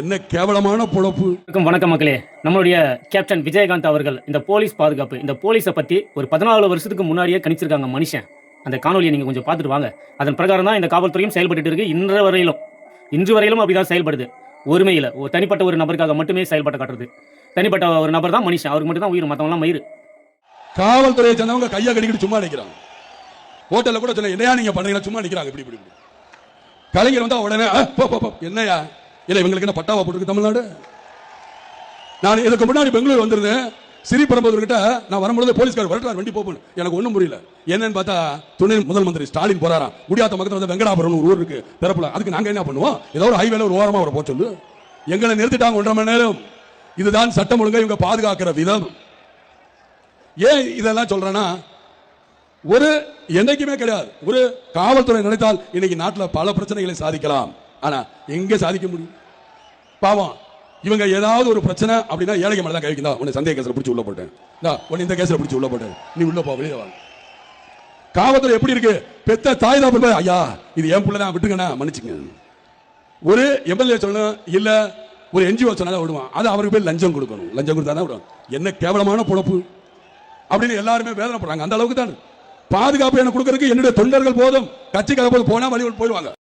என்ன கேவலமான பொழப்பு. வணக்கம் வணக்கம் மக்களே. நம்மளுடைய கேப்டன் விஜயகாந்த் அவர்கள் இந்த போலீஸ் பாதுகாப்பு இந்த போலீஸை பற்றி ஒரு பதினாலு வருஷத்துக்கு முன்னாடியே கணிச்சிருக்காங்க மனுஷன். அந்த காணொலியை நீங்கள் கொஞ்சம் பார்த்துட்டு வாங்க. அதன் பிரகாரம் தான் இந்த காவல்துறையும் செயல்பட்டு இருக்கு. இன்று வரையிலும் இன்று வரையிலும் அப்படிதான் செயல்படுது. ஒருமையில் ஒரு தனிப்பட்ட ஒரு நபருக்காக மட்டுமே செயல்பட்டு காட்டுறது. தனிப்பட்ட ஒரு நபர் தான் மனுஷன். அவருக்கு மட்டும் தான் உயிர் மற்றவங்களாம் மயிர் காவல்துறையை சேர்ந்தவங்க கையை கடிக்கிட்டு சும்மா நிக்கிறாங்க. ஹோட்டல்ல கூட சொன்ன என்னையா நீங்க பண்றீங்களா சும்மா நிக்கிறாங்க. இப்படி இப்படி. கலைஞர் வந்தா உடனே. என்னையா? இல்லை இவங்களுக்கு என்ன பட்டாவா போட்டுருக்கு தமிழ்நாடு? நான் இதுக்கு முன்னாடி பெங்களூர் வந்திருந்தேன். சிறி கிட்ட நான் வரும்பொழுது போலீஸ்கார் வரட்டார் வண்டி போகணும் எனக்கு ஒன்றும் புரியல. என்னன்னு பார்த்தா துணை முதல் மந்திரி ஸ்டாலின் போறாராம். குடியாத்த மக்கள் வந்து வெங்கடாபுரம் ஒரு ஊர் இருக்கு. அதுக்கு நாங்கள் என்ன பண்ணுவோம்? ஏதோ ஒரு ஹைவேல ஒரு ஓரமாக அவரை போக சொல்லு. எங்களை நிறுத்திட்டாங்க ஒன்றரை மணி நேரம். இதுதான் சட்டம் ஒழுங்கை இவங்க பாதுகாக்கிற விதம். ஏன் இதெல்லாம் சொல்றேன்னா ஒரு என்றைக்குமே கிடையாது. ஒரு காவல்துறை நினைத்தால் இன்னைக்கு நாட்டில் பல பிரச்சனைகளை சாதிக்கலாம். ஆனா எங்க சாதிக்க முடியும்? பாவம். இவங்க ஏதாவது ஒரு பிரச்சனை அப்படின்னா ஏழைக்கு மேலே தான் கழிக்குதா உன்னை சந்தேக கேஸில் பிடிச்சி உள்ள போட்டேன். உன்னை இந்த கேஸில் பிடிச்சி உள்ள போட்டேன். நீ உள்ள போ வெளியே வாங்க காவல்துறை எப்படி இருக்கு? பெத்த தாய் தான் ஐயா இது என் பிள்ளை தான் விட்டுங்கண்ணா மன்னிச்சுங்க. ஒரு எம்எல்ஏ சொல்லணும் இல்ல ஒரு என்ஜிஓ சொன்னாலும் விடுவான். அது அவருக்கு போய் லஞ்சம் கொடுக்கணும். லஞ்சம் கொடுத்தா தான் விடுவான். என்ன கேவலமான பொழப்பு. அப்படின்னு எல்லாருமே வேதனைப்படுறாங்க. அந்த அளவுக்கு தான். பாதுகாப்பு எனக்கு கொடுக்கறதுக்கு என்னுடைய தொண்டர்கள் போதும். கட்சிக்கார போது போனா வழி போயிடுவாங்க.